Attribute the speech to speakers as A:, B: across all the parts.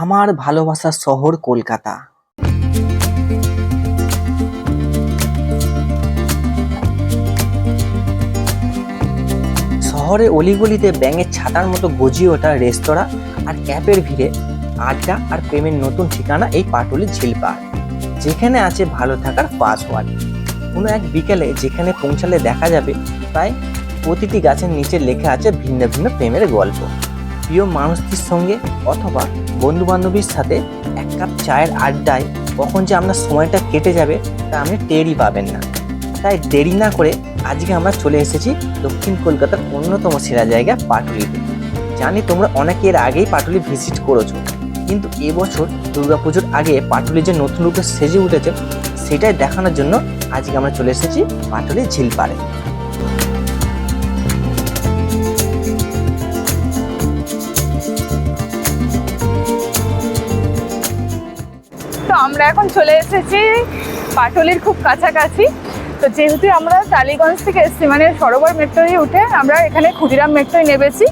A: আমার ভালোবাসার শহর কলকাতা। শহরে অলিগলিতে ব্যাঙের ছাতার মতো গজিয়ে ওঠা রেস্তোরাঁ আর ক্যাপের ভিড়ে আড্ডা আর প্রেমের নতুন ঠিকানা এই পাটুলি ঝিলপাড় যেখানে আছে ভালো থাকার পাসওয়ার্ড। কোনো এক বিকেলে যেখানে পৌঁছালে দেখা যাবে, প্রায় প্রতিটি গাছের নিচে লেখা আছে ভিন্ন ভিন্ন প্রেমের গল্প। প্রিয় মানুষটির সঙ্গে অথবা বন্ধু বান্ধবীর সাথে এক কাপ চায়ের আড্ডায় কখন যে আপনার সময়টা কেটে যাবে তা আপনি টেরই পাবেন না। তাই দেরি না করে আজকে আমরা চলে এসেছি দক্ষিণ কলকাতার অন্যতম সেরা জায়গা পাটুলিতে। জানি তোমরা অনেকে এর আগেই পাটুলি ভিজিট করেছ, কিন্তু এবছর দুর্গাপুজোর আগে পাটুলি যে নতুন রূপে সেজে উঠেছে, সেটাই দেখানোর জন্য আজকে আমরা চলে এসেছি পাটুলি ঝিলপাড়ে
B: তো আমরা এখন চলে এসেছি পাটলির খুব কাছাকাছি। তো যেহেতু আমরা টালিগঞ্জ থেকে এসেছি মানে সরোবর মেট্রোয় উঠে আমরা এখানে ক্ষুদিরাম মেট্রোয় নেমেছি।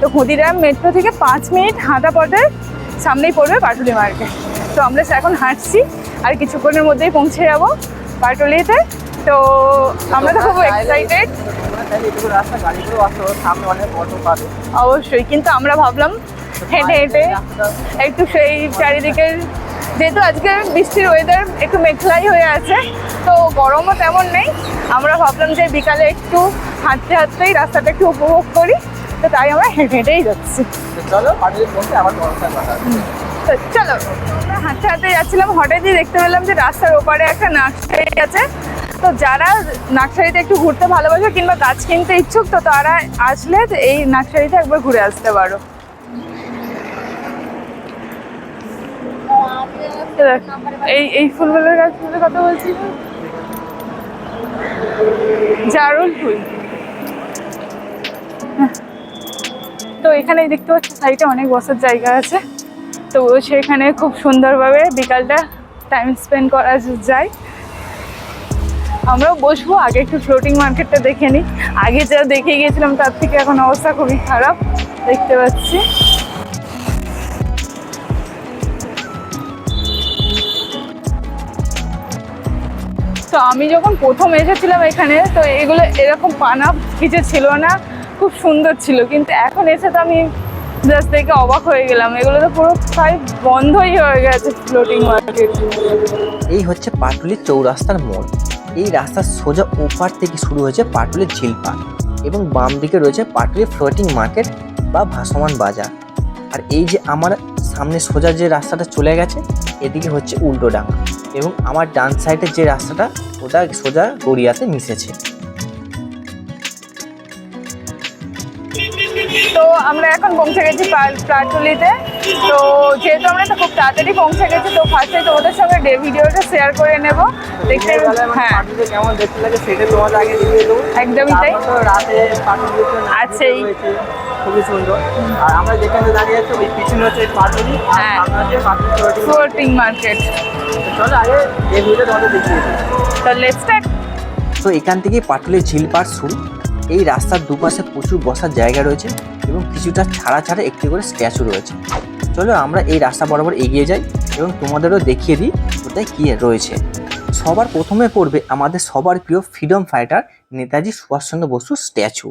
B: তো ক্ষুদিরাম মেট্রো থেকে পাঁচ মিনিট হাঁটা পথে সামনেই পড়বে পাটুলি মার্কেট। তো আমরা এখন হাঁটছি আর কিছুক্ষণের মধ্যেই পৌঁছে যাব পাটুলিতে। তো আমরা তো খুব এক্সাইটেড অবশ্যই, কিন্তু আমরা ভাবলাম হেঁটে হেঁটে একটু সেই চারিদিকের যেহেতু আজকে বৃষ্টির ওয়েদার একটু মেঘলাই হয়ে আছে তো গরমও তেমন নেই। আমরা ভাবলাম যে বিকালে একটু হাঁটতে হাঁটতেই রাস্তাটা একটু উপভোগ করি তো তাই আমরা হেঁটে হেঁটেই যাচ্ছি।
A: চলো
B: চলো আমরা হাঁটতে হাঁটতে যাচ্ছিলাম হঠাৎই দেখতে পেলাম যে রাস্তার ওপারে একটা নার্সারি আছে। তো যারা নার্সারিতে একটু ঘুরতে ভালোবাসে কিংবা গাছ কিনতে ইচ্ছুক তো তারা আসলে এই নার্সারিতে একবার ঘুরে আসতে পারো এ দেখ, এই এই ফুলগুলোর গাছগুলোর কথা বলছি জারুল ফুল। হ্যাঁ। তো এখানে দেখতে পাচ্ছি, সাইডে অনেক বসার জায়গা আছে। তো সেখানে খুব সুন্দরভাবে বিকালটা টাইম স্পেন্ড করা যায়। আমরাও বসবো, আগে একটু ফ্লোটিং মার্কেটটা দেখে নিই। আগে যা দেখে গিয়েছিলাম, তার থেকে এখন অবস্থা খুবই খারাপ। দেখতে পাচ্ছি। তো আমি যখন প্রথম এসেছিলাম এখানে, তো এগুলো এরকম পানা কিছু ছিল না, খুব সুন্দর ছিল। কিন্তু এখন এসে তো আমি জাস্ট দেখে অবাক হয়ে গেলাম। এগুলো তো পুরো প্রায় বন্ধই হয়ে গেছে ফ্লোটিং মার্কেট
A: এই হচ্ছে পাটুলির চৌরাস্তার মোড়। এই রাস্তার সোজা ওপার থেকে শুরু হয়েছে পাটুলির ঝিলপাড় এবং বাম দিকে রয়েছে পাটুলির ফ্লোটিং মার্কেট বা ভাসমান বাজার। আর এই যে আমার সামনে সোজা যে রাস্তাটা চলে গেছে, এদিকে হচ্ছে উল্টো ডাঙা এবং আমার ডান সাইডের যে রাস্তাটা, ওটা সোজা গড়িয়াতে মিশেছে।
B: তো আমরা এখন পৌঁছে গেছি পা- পাটুলিতে তো যেহেতু আমরা তো খুব তাড়াতাড়ি পৌঁছে গেছি তো ফার্স্টে তোমাদের সঙ্গে ডে ভিডিওটা শেয়ার করে নেব। দেখতে হ্যাঁ।
A: পাটুলি কেমন দেখতে লাগে সেটা তোমাদের আগে দিয়ে দেবো।
B: একদমই তাই।
A: রাতে পাটুলি
B: আছেই।
A: খুবই সুন্দর। আর আমরা যেখানে দাঁড়িয়ে আছি ওই পিছনে হচ্ছে পাটুলি
B: হ্যাঁ।
A: পাটুলি
B: ফ্লোটিং মার্কেট
A: চলো আগে এই তোমাদের দেখিয়ে
B: তো লেটস স্টার্ট
A: তো এখান থেকেই পাটুলির ঝিল পার শুরু। এই রাস্তার দুপাশে প্রচুর বসার জায়গা রয়েছে এবং কিছুটা ছাড়া ছাড়া একটি করে স্ট্যাচু রয়েছে। চলো আমরা এই রাস্তা বরাবর এগিয়ে যাই এবং তোমাদেরও দেখিয়ে দিই কোথায় কী রয়েছে। সবার প্রথমে পড়বে আমাদের সবার প্রিয় ফ্রিডম ফাইটার নেতাজি সুভাষচন্দ্র বসুর স্ট্যাচু।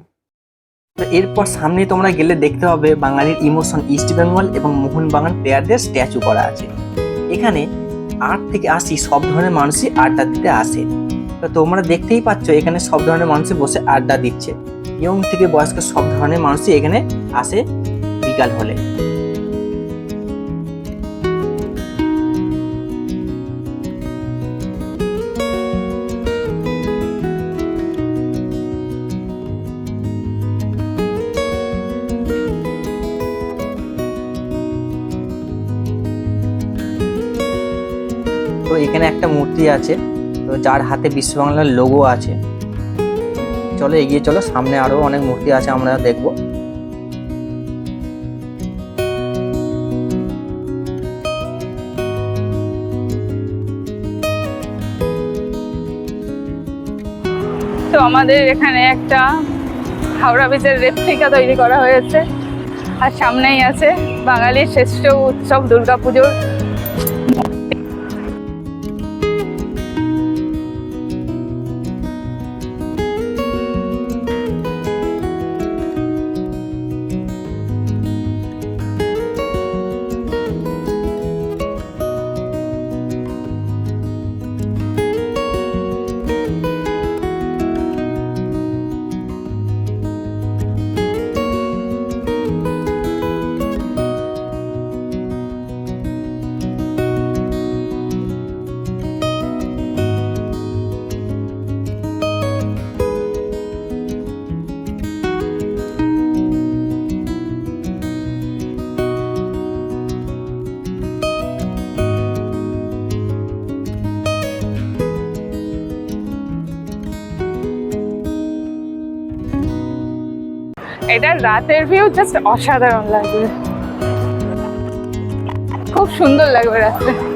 A: এরপর সামনে তোমরা গেলে দেখতে পাবে বাঙালির ইমোশন ইস্ট বেঙ্গল এবং মোহনবাগান প্লেয়ারদের স্ট্যাচু করা আছে। এখানে আট থেকে আশি সব ধরনের মানুষই আড্ডা দিতে আসে। তো তোমরা দেখতেই পাচ্ছ, এখানে সব ধরনের মানুষই বসে আড্ডা দিচ্ছে। ইয়ং থেকে বয়স্ক সব ধরনের মানুষই এখানে আসে বিকাল হলে। তো এখানে একটা মূর্তি আছে। যার হাতে বিশ্ব বাংলার লোগো আছে। চলো এগিয়ে চলো, সামনে আরও অনেক মূর্তি আছে, আমরা দেখব।
B: তো আমাদের এখানে একটা হাওড়া ব্রিজের রেপ্লিকা তৈরি করা হয়েছে, আর সামনেই আছে বাঙালির শ্রেষ্ঠ উৎসব দুর্গাপুজোর। রাতের ভিউ জাস্ট অসাধারণ লাগবে। খুব সুন্দর লাগবে রাতে।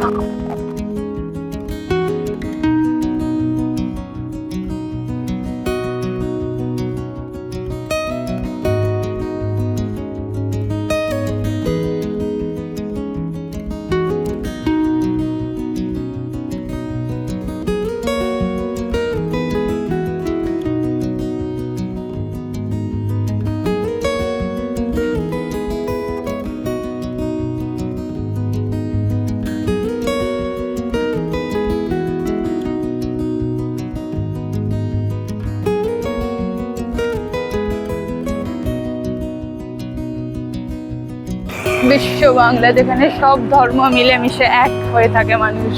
B: বিশ্ব বাংলা, যেখানে সব ধর্ম মিলেমিশে এক হয়ে থাকে মানুষ।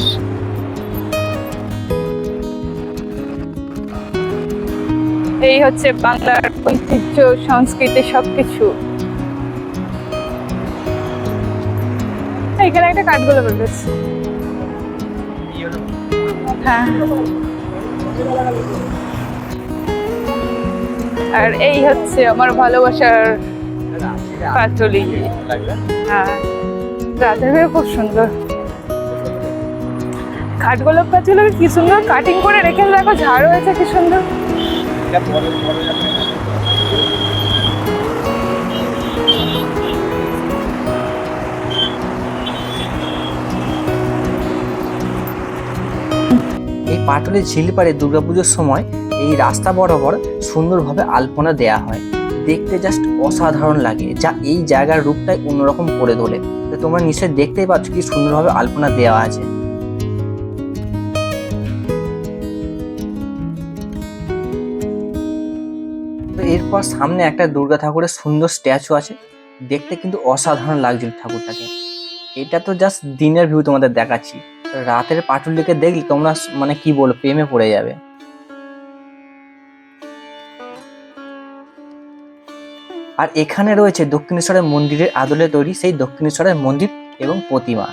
B: এই হচ্ছে বাংলার ঐতিহ্য, সংস্কৃতি, সবকিছু। এখানে একটা কাঠগোলা বেরোচ্ছে হ্যাঁ। আর এই হচ্ছে আমার ভালোবাসার পাটুলি হ্যাঁ। রাতের ভিউ খুব সুন্দর। কাঠগোলাপ গাছগুলো কি সুন্দর? কাটিং করে রেখে দেখো ঝাড় হয়েছে কি সুন্দর।
A: এই পাটুলির ঝিলপাড়ে দুর্গাপুজোর সময় এই রাস্তা বরাবর সুন্দরভাবে আলপনা দেয়া হয়। দেখতে জাস্ট অসাধারণ লাগে, যা এই জায়গার রূপটাই অন্যরকম করে তোলে। তো তোমরা নিশ্চয়ই দেখতেই পাচ্ছ কি সুন্দরভাবে আলপনা দেওয়া আছে। তো এরপর সামনে একটা দুর্গা ঠাকুরের সুন্দর স্ট্যাচু আছে। দেখতে কিন্তু অসাধারণ লাগছিল ঠাকুরটাকে। এটা তো জাস্ট দিনের ভিউ তোমাদের দেখাচ্ছি। রাতের পাটুলিকে দেখলে তোমরা মানে কি বলব, প্রেমে পড়ে যাবে। আর এখানে রয়েছে দক্ষিণেশ্বরের মন্দিরের আদলে তৈরি সেই দক্ষিণেশ্বরের মন্দির এবং প্রতিমা,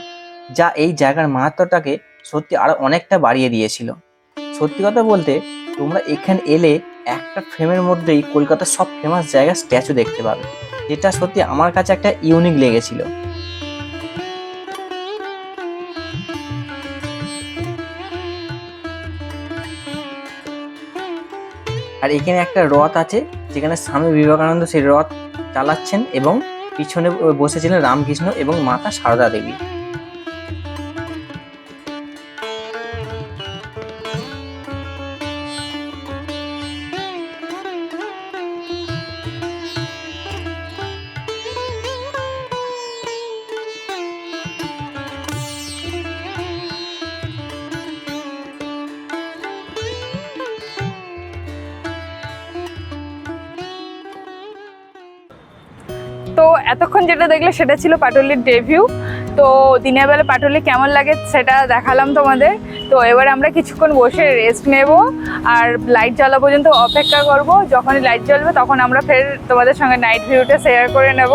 A: যা এই জায়গার মাহাত্মটাকে সত্যি আরও অনেকটা বাড়িয়ে দিয়েছিল। সত্যি কথা বলতে, তোমরা এখানে এলে একটা ফ্রেমের মধ্যেই কলকাতার সব ফেমাস জায়গার স্ট্যাচু দেখতে পাবে, যেটা সত্যি আমার কাছে একটা ইউনিক লেগেছিল। আর এখানে একটা রথ আছে, যেখানে স্বামী বিবেকানন্দ সেই রথ চালাচ্ছেন এবং পিছনে বসেছিলেন রামকৃষ্ণ এবং মাতা সারদা দেবী।
B: যেটা দেখলে সেটা ছিল পাটুলির ডেভিউ তো দিনের বেলা পাটুলি কেমন লাগে সেটা দেখালাম তোমাদের। তো এবার আমরা কিছুক্ষণ বসে রেস্ট নেব আর লাইট জ্বালা পর্যন্ত অপেক্ষা করব। যখনই লাইট জ্বলবে তখন আমরা ফের তোমাদের সঙ্গে নাইট ভিউটা শেয়ার করে নেব।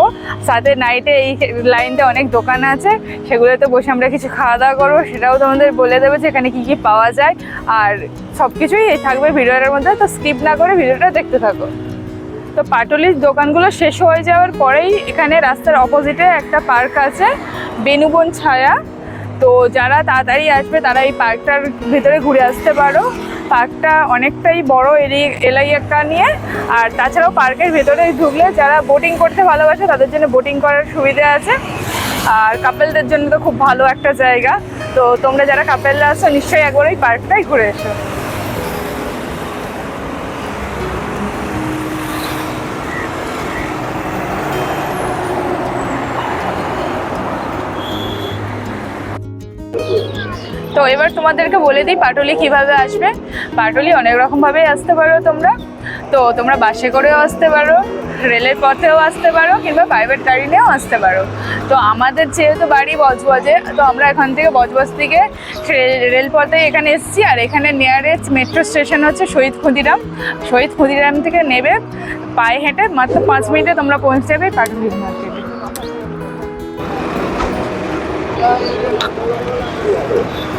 B: সাথে নাইটে এই লাইনতে অনেক দোকান আছে, সেগুলোতে বসে আমরা কিছু খাওয়া দাওয়া করব। সেটাও তোমাদের বলে দেবে যে এখানে কী কী পাওয়া যায়। আর সব কিছুই থাকবে ভিডিওটার মধ্যে, তো স্কিপ না করে ভিডিওটা দেখতে থাকো। তো পাটলির দোকানগুলো শেষ হয়ে যাওয়ার পরেই এখানে রাস্তার অপোজিটে একটা পার্ক আছে, বেনুবন ছায়া। তো যারা তাড়াতাড়ি আসবে, তারা এই পার্কটার ভিতরে ঘুরে আসতে পারো। পার্কটা অনেকটাই বড় এরি এলাকা নিয়ে। আর তাছাড়াও পার্কের ভেতরে ঢুকলে যারা বোটিং করতে ভালোবাসে, তাদের জন্য বোটিং করার সুবিধা আছে। আর কাপেলদের জন্য তো খুব ভালো একটা জায়গা। তো তোমরা যারা কাপেলরা আছো, নিশ্চয়ই একবার ওই পার্কটাই ঘুরে এসো। এবার তোমাদেরকে বলে দিই পাটুলি কীভাবে আসবে। পাটুলি অনেক রকমভাবেই আসতে পারো তোমরা। তো তোমরা বাসে করেও আসতে পারো, রেলের পথেও আসতে পারো কিংবা প্রাইভেট গাড়ি নিয়েও আসতে পারো। তো আমাদের যেহেতু বাড়ি বজবজে, তো আমরা এখান থেকে বজবজ থেকে রেলপথে এখানে এসেছি আর এখানে নিয়ারেস্ট মেট্রো স্টেশন হচ্ছে শহীদ ক্ষুদিরাম। শহীদ ক্ষুদিরাম থেকে নেবে, পায়ে হেঁটে মাত্র পাঁচ মিনিটে তোমরা পৌঁছে যাবে পাটুলি মার্কেটে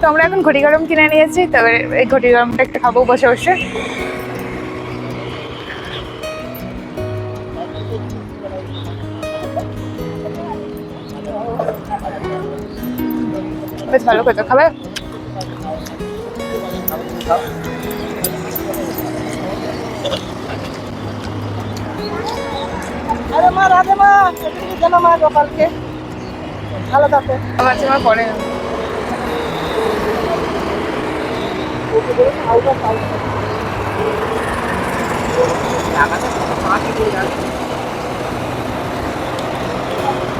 B: তো আমরা এখন ঘটি গরম কিনে নিয়েছি তবে এই ঘটি গরমটা একটু খাব বসে বসে। বেশ ভালো খেতে খাবে।
C: আরে মা, রাধে মা কেন মা গোপালকে। ভালো থাকো।
B: আমার তোমার পরে।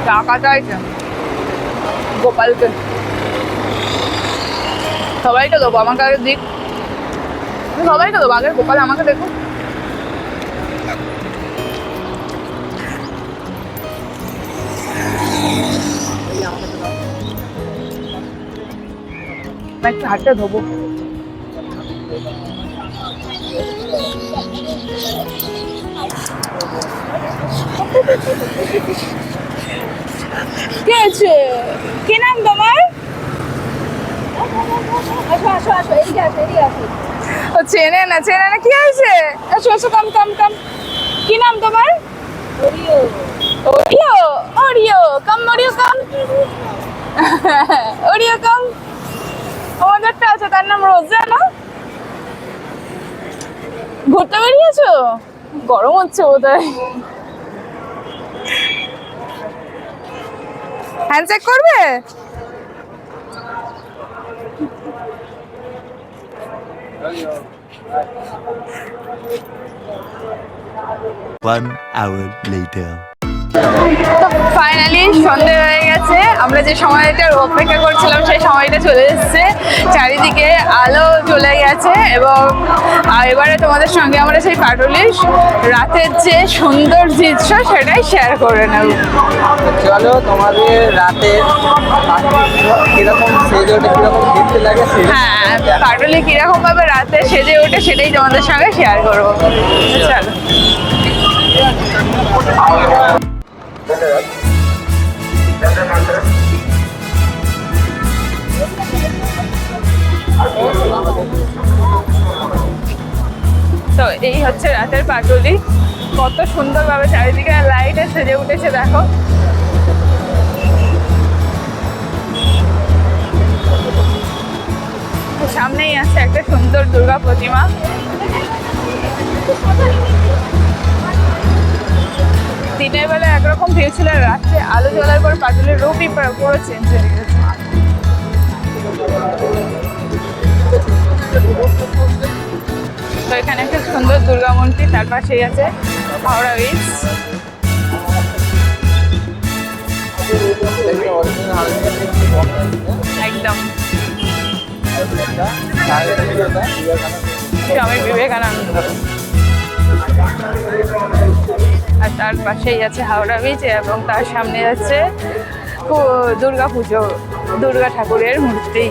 B: টাকা চাইছে গোপালকে। সবাইকে দেবো, আমাকে আগে দিক। সবাইকে দেবো, আগে গোপাল আমাকে দেখো। আমি একটু হাতটা ধোবো কে আছে? কি নাম তোমার?
C: আসো আসো আসো আসো আসো।
B: ও চেনে না চেনে না কি হয়েছে? এসো এসো কাম কাম কাম কি নাম তোমার?
C: Oreo
B: Oreo Oreo come Oreo come Oreo come আমাদেরটা আছে, তার নাম রোজা, না? ঘুরতে বেরিয়েছো গরম হচ্ছে বোধ হয় হ্যান্ডশেক করবে?
D: One hour later.
B: ফাইনালি সন্ধে হয়ে গেছে। আমরা যে সময়টার অপেক্ষা করছিলাম সেই সময়টা চলে এসেছে। চারিদিকে আলো চলে গেছে এবং এবারে তোমাদের সঙ্গে আমরা সেই পাটুলির রাতের যে সুন্দর দৃশ্য সেটাই শেয়ার করে নেব।
A: চলো তোমাদের রাতে কীরকম সেজে ওঠে কীরকম দেখতে লাগে
B: হ্যাঁ পাটুলি কীরকম ভাবে রাতে সেজে ওঠে সেটাই তোমাদের সঙ্গে শেয়ার করব। চলো। তো এই হচ্ছে রাতের পাটুলি কত সুন্দরভাবে চারিদিকে লাইটে সেজে উঠেছে, দেখো। সামনেই আছে একটা সুন্দর দুর্গা প্রতিমা। দিনের বেলা একরকম ভিউ রাত্রে আলো জ্বলার পর পাটুলের রূপই পুরো- চেঞ্জ হয়ে গেছে তো এখানে একটা সুন্দর দুর্গা মূর্তি, তার পাশেই আছে হাওড়া ব্রিজ একদম। স্বামী বিবেকানন্দ। আর তার পাশেই আছে হাওড়া ব্রিজ এবং তার সামনে আছে দুর্গা পুজো, দুর্গা ঠাকুরের মূর্তি।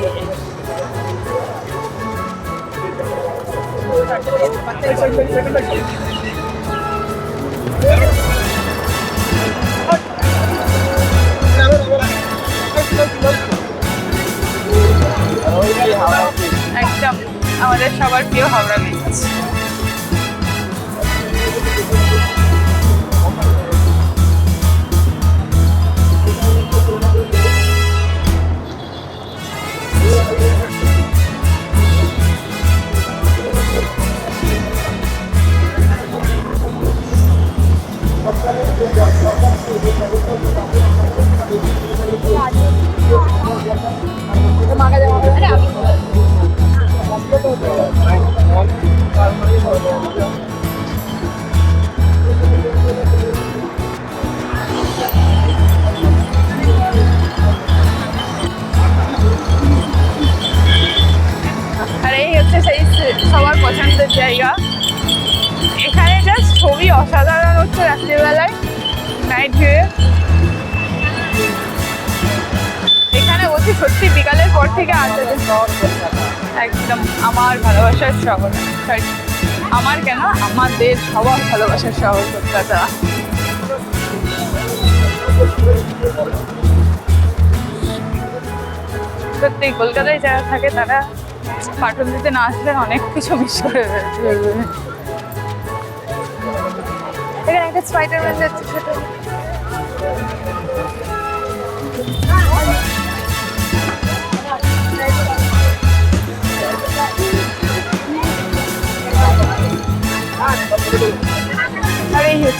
B: একদম, আমাদের সবার প্রিয় হাওড়া ব্রিজ আর থেকে আসতে একদম আমার ভালোবাসার শহর। আমার কেন? আমাদের সবার ভালোবাসার শহর কলকাতা। সত্যি, কলকাতায় যারা থাকে, তারা পাটন দিতে না আসলে অনেক কিছু মিস করে এখানে একটা স্পাইডারম্যান যাচ্ছে সেটা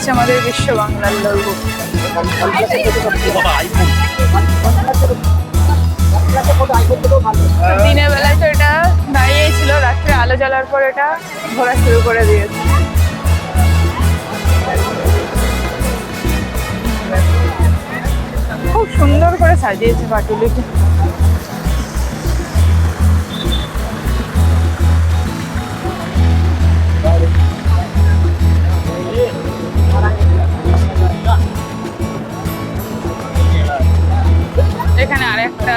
B: হচ্ছে আমাদের বিশ্ব বাংলার লোগো দিনের বেলায় তো এটা দাঁড়িয়েই ছিল, রাত্রে আলো জ্বালার পর এটা ঘোরা শুরু করে দিয়েছে। খুব সুন্দর করে সাজিয়েছে পাটুলিকে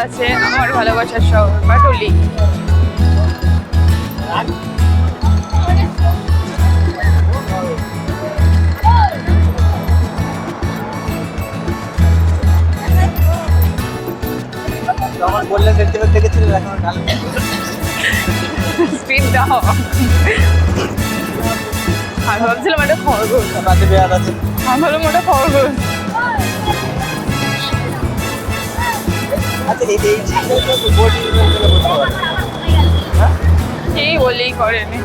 B: আছে আমার ভালোবাসার শহর পাটুলি
C: আমার বললেন দেখতে দেখতে গেছিল এখন
B: স্পিড দাও আমি ভাবছিলাম একটা খরগোশ।
C: আছে।
B: আমি ভাবলাম ওটা খরগোশ।
C: এই
B: বলেই করেনি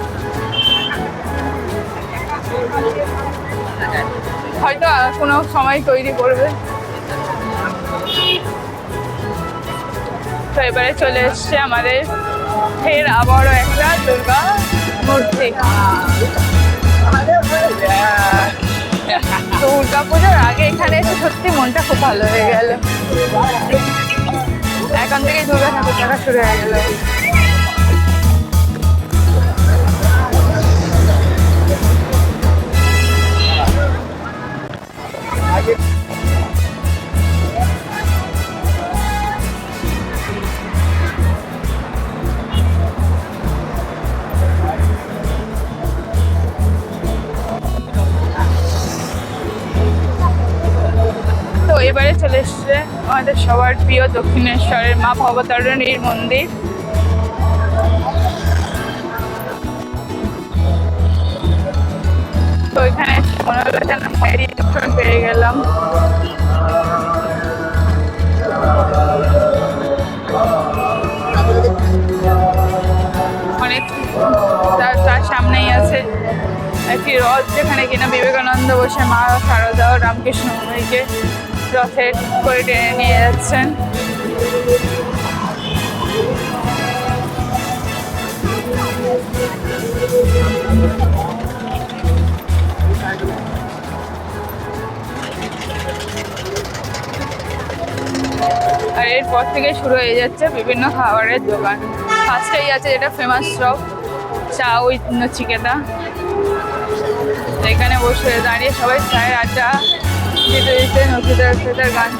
B: হয়তো কোনো সময় তৈরি করবে। তো এবারে চলে এসছে আমাদের ফের আবারও একটা দুর্গা মূর্তি। দুর্গা পুজোর আগে এখানে এসে সত্যি মনটা খুব ভালো হয়ে গেল। এখন থেকেই দুর্গা ঠাকুর দেখা শুরু হয়ে গেল। সবার প্রিয় দক্ষিণেশ্বরের মা ভবতারিণীর মন্দির। তো এখানে মনে যেন বাইরে পেয়ে গেলাম। অনেক তার তার সামনেই আছে একটি রথ যেখানে কিনা বিবেকানন্দ বসে মা শারদা ও রামকৃষ্ণ মন্দিরকে রথের করে টেনে নিয়ে যাচ্ছেন। আর এরপর থেকে শুরু হয়ে যাচ্ছে বিভিন্ন খাবারের দোকান। ফার্স্টেই আছে যেটা ফেমাস চপ, চা ওই তো এখানে বসে দাঁড়িয়ে সবাই চায়ের আড্ডা যেতে যেতে নকিতার সেটার গান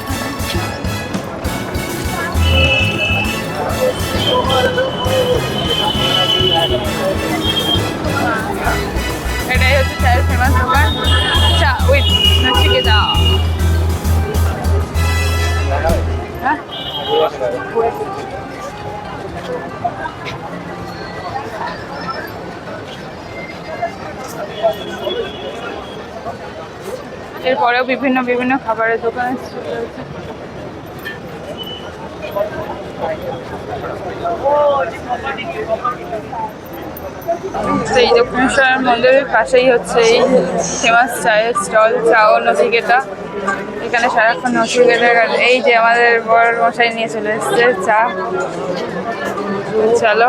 B: এটাই হচ্ছে চায়ের ফেমাস দোকান। চা উইথ নচিকেতা হ্যাঁ? এরপরেও বিভিন্ন বিভিন্ন খাবারের দোকান সেই দক্ষিণেশ্বর মন্দিরের পাশেই হচ্ছে এই ফেমাস চায়ের স্টল চা ও নচিকেতা এখানে সারাক্ষণ নচিকেতা এই যে আমাদের বড় মশাই নিয়ে চলে এসছে, চা। চলো।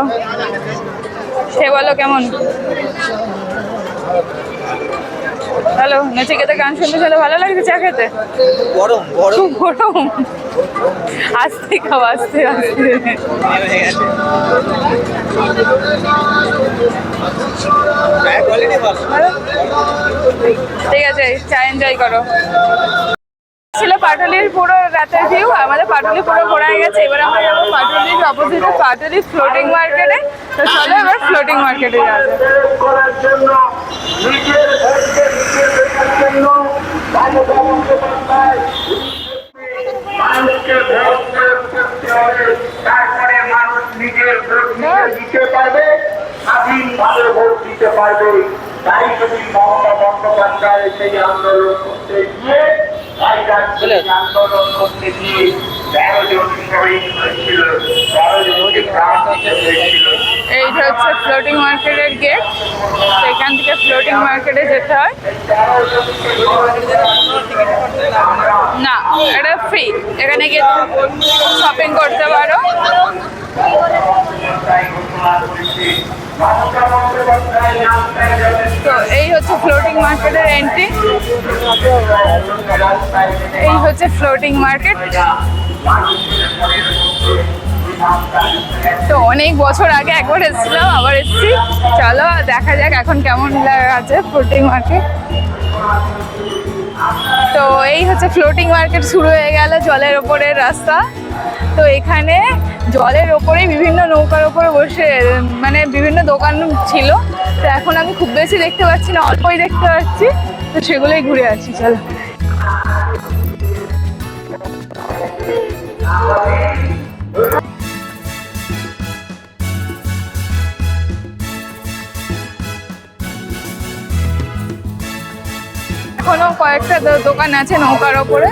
B: সে বলো কেমন? হ্যালো খেতে গান শুনতে চলে ভালো লাগছে চা খেতে?
A: গরম গরম।
B: গরম। আস্তে খাও আস্তে আস্তে। ঠিক আছে চা এনজয় করো। ছিল পাটুলির পুরো রাতের ভিউ আমাদের পাটুলি পুরো ঘোরা গেছে। এবার আমরা যাব পাটুলির অপোজিটে পাটুলি ফ্লোটিং মার্কেটে তো চলো এবার ফ্লোটিং মার্কেটে যাওয়া
E: তাই যদি মমতা বন্দ্যোপাধ্যায় সেই আন্দোলন করতে গিয়ে
B: এইটা হচ্ছে ফ্লোটিং মার্কেটের গেট তো এখান থেকে ফ্লোটিং মার্কেটে যেতে হয়। না, এটা ফ্রি এখানে গিয়ে শপিং করতে পারো। তো এই হচ্ছে ফ্লোটিং মার্কেটের এন্ট্রি এই হচ্ছে ফ্লোটিং মার্কেট তো অনেক বছর আগে একবার এসেছিলাম, আবার এসেছি। চলো, দেখা যাক এখন কেমন আছে ফ্লোটিং মার্কেট তো এই হচ্ছে ফ্লোটিং মার্কেট শুরু হয়ে গেল জলের ওপরের রাস্তা। তো এখানে জলের ওপরেই বিভিন্ন নৌকার ওপরে বসে মানে বিভিন্ন দোকান ছিল। তো এখন আমি খুব বেশি দেখতে পাচ্ছি না, অল্পই দেখতে পাচ্ছি। তো সেগুলোই ঘুরে আসছি চলো। এখনও কয়েকটা দোকান আছে নৌকার ওপরে।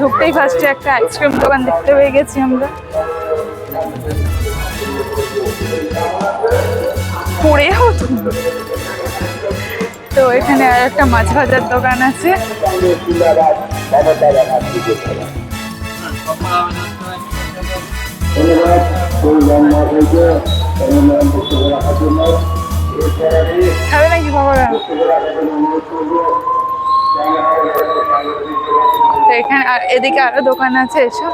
B: ঢুকতেই ফার্স্টে একটা আইসক্রিম দোকান দেখতে পেয়ে গেছি আমরা। পড়েও তো এখানে আর একটা মাছ ভাজার দোকান আছে।
E: ধন্যবাদ।
B: খাবে নাকি পকোড়া তো এখানে এদিকে আরও দোকান আছে এসব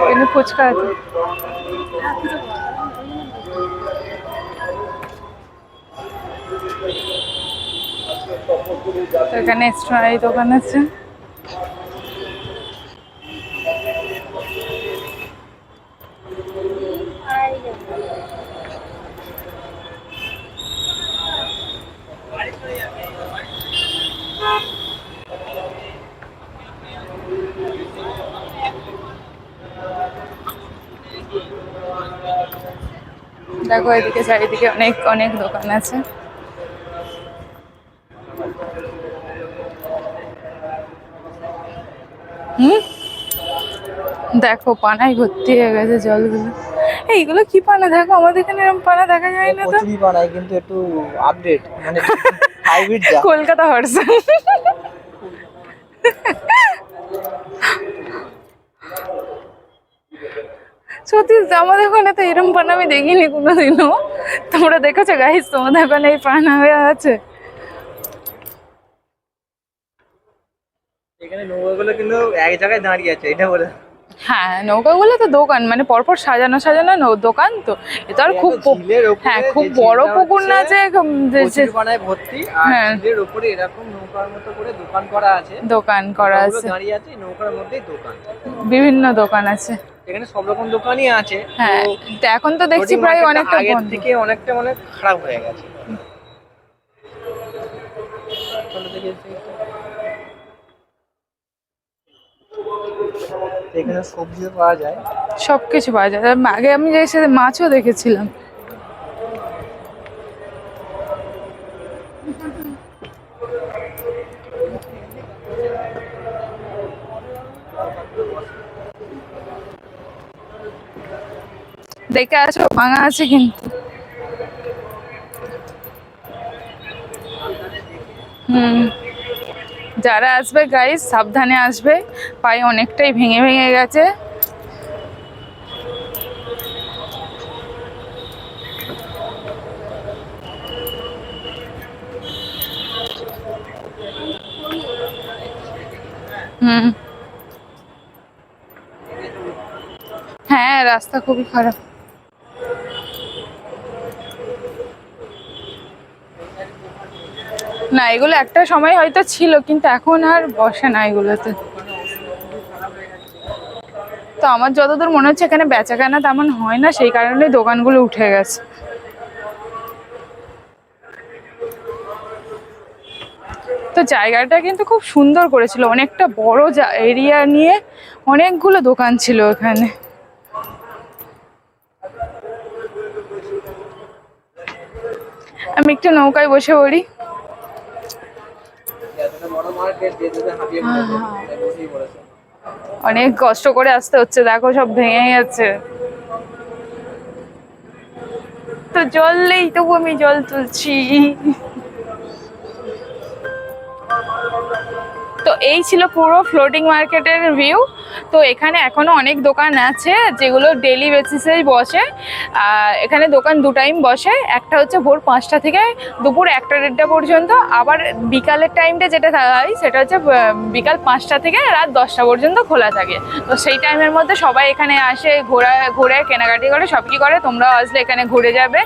B: এখানে ফুচকা আছে। তো এখানে স্ট্রবেরি দোকান আছে। দেখো এদিকে চারিদিকে অনেক অনেক দোকান আছে। দেখো পানায় ভর্তি হয়ে গেছে জলগুলো। এইগুলো কি পানা? দেখো আমাদের এখানে এরকম পানা দেখা যায় না তো।
A: বানায় কিন্তু একটু আপডেট মানে হাইব্রিড যা।
B: কলকাতা ভার্সন সত্যি আমাদের ওখানে তো এরকম পান আমি দেখিনি কোনোদিনও। তোমরা দেখেছ গাইস তোমাদের ওখানে এই পান হয়ে আছে।
A: এখানে নৌকাগুলো কিন্তু এক জায়গায় দাঁড়িয়ে আছে এটা বলে
B: হ্যাঁ নৌকাগুলো তো দোকান মানে পরপর সাজানো সাজানো নৌ- দোকান তো। এটা আর খুব হ্যাঁ খুব বড় পুকুর না যে
A: ভর্তি
B: হ্যাঁ।
A: এরকম নৌকার মতো করে দোকান করা আছে।
B: দোকান করা আছে।
A: দাঁড়িয়ে আছে নৌকার মধ্যেই দোকান।
B: বিভিন্ন দোকান আছে।
A: এখানে সব রকম দোকানই আছে
B: হ্যাঁ এখন তো দেখছি প্রায় অনেকটা
A: থেকে অনেকটা মানে খারাপ হয়ে গেছে চলো দেখি একটু। এখানে সবজিও পাওয়া যায়।
B: সব পাওয়া যায়। আগে আমি যে সাথে মাছও দেখেছিলাম। দেখে আছো ভাঙা আছে কিন্তু। যারা আসবে গাইস সাবধানে আসবে। পায়ে অনেকটাই ভেঙে ভেঙে গেছে। হ্যাঁ রাস্তা খুবই খারাপ। না, এগুলো একটা সময় হয়তো ছিল, কিন্তু এখন আর বসে না এগুলোতে। তো আমার যতদূর মনে হচ্ছে এখানে বেচা কেনা তেমন হয় না, সেই কারণে দোকানগুলো উঠে গেছে। তো জায়গাটা কিন্তু খুব সুন্দর করেছিল, অনেকটা বড় এরিয়া নিয়ে অনেকগুলো দোকান ছিল এখানে আমি একটু নৌকায় বসে পড়ি
A: এতটা বড় মার্কেট যে যদি হাঁপিয়ে পড়েছে তাই বসেই পড়েছে
B: অনেক কষ্ট করে আসতে হচ্ছে, দেখো সব ভেঙে গেছে। তো জল নেই, তবু আমি জল তুলছি। তো এই ছিল পুরো ফ্লোটিং মার্কেটের ভিউ তো এখানে এখনও অনেক দোকান আছে যেগুলো ডেলি বেসিসেই বসে। এখানে দোকান দু টাইম বসে। একটা হচ্ছে ভোর পাঁচটা থেকে দুপুর একটা দেড়টা পর্যন্ত। আবার বিকালের টাইমটা যেটা হয়, সেটা হচ্ছে বিকাল পাঁচটা থেকে রাত দশটা পর্যন্ত খোলা থাকে। তো সেই টাইমের মধ্যে সবাই এখানে আসে, ঘোরা, ঘুরে, কেনাকাটি করে, সব কি করে। তোমরাও আসলে এখানে ঘুরে যাবে।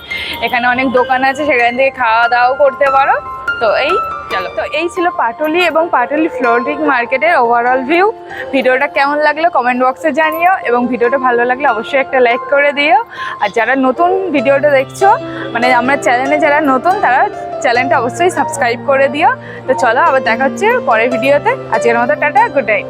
B: এখানে অনেক দোকান আছে, সেখান থেকে খাওয়া দাওয়াও করতে পারো। তো এই চলো। তো এই ছিল পাটুলি এবং পাটুলি ফ্লোটিং মার্কেটের ওভারঅল ভিউ ভিডিওটা কেমন লাগল কমেন্ট বক্সে জানিও এবং ভিডিওটা ভালো লাগলে অবশ্যই একটা লাইক করে দিও। আর যারা নতুন ভিডিওটা দেখছ মানে আমরা চ্যানেলে যারা নতুন তারা চ্যানেলটা অবশ্যই সাবস্ক্রাইব করে দিও। তো চলো আবার দেখা হচ্ছে পরের ভিডিওতে। আজকের মতো টাটা গুড নাইট